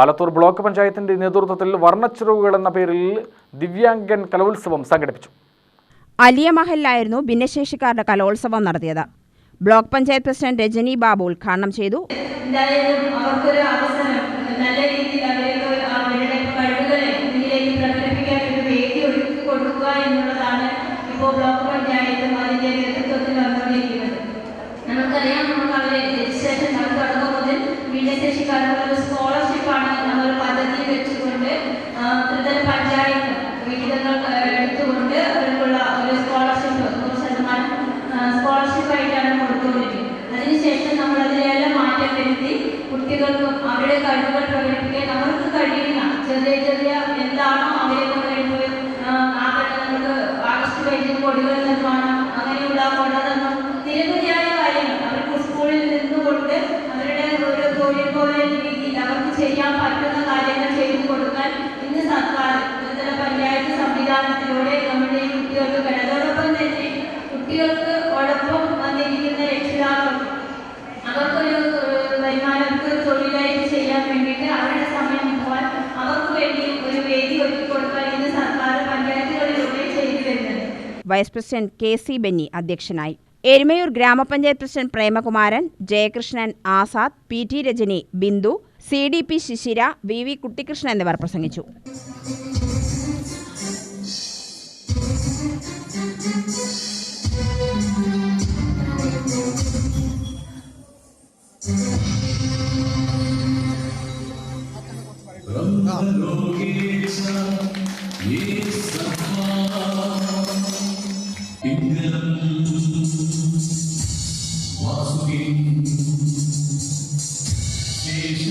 Alathur block പഞ്ചായത്തിന്റെ നേതൃത്വത്തിൽ വർണച്ചിറവുകൾ എന്ന പേരിൽ ദിവ്യാംഗൻ കലോത്സവം സംഘടിപ്പിച്ചു. അലിയ മഹലിലായിരുന്നു ഭിന്നശേഷിക്കാരുടെ കലോത്സവം നടത്തിയത്. ബ്ലോക്ക് പഞ്ചായത്ത് പ്രസിഡന്റ് രജനി ബാബു ഉദ്ഘാടനം ചെയ്തു. എന്തായാലും അവർക്കൊരു അവസരം നല്ല രീതിയിൽ അവരുടെ sabemos del. Vice president K C Benny അധ്യക്ഷനായി. Erumayur grama panchayat president Premakumaran Jayakrishnan Azad P T Rajani Bindu C D P Shishira V V Kuttikrishnan എന്നിവർ പ്രസംഗിച്ചു.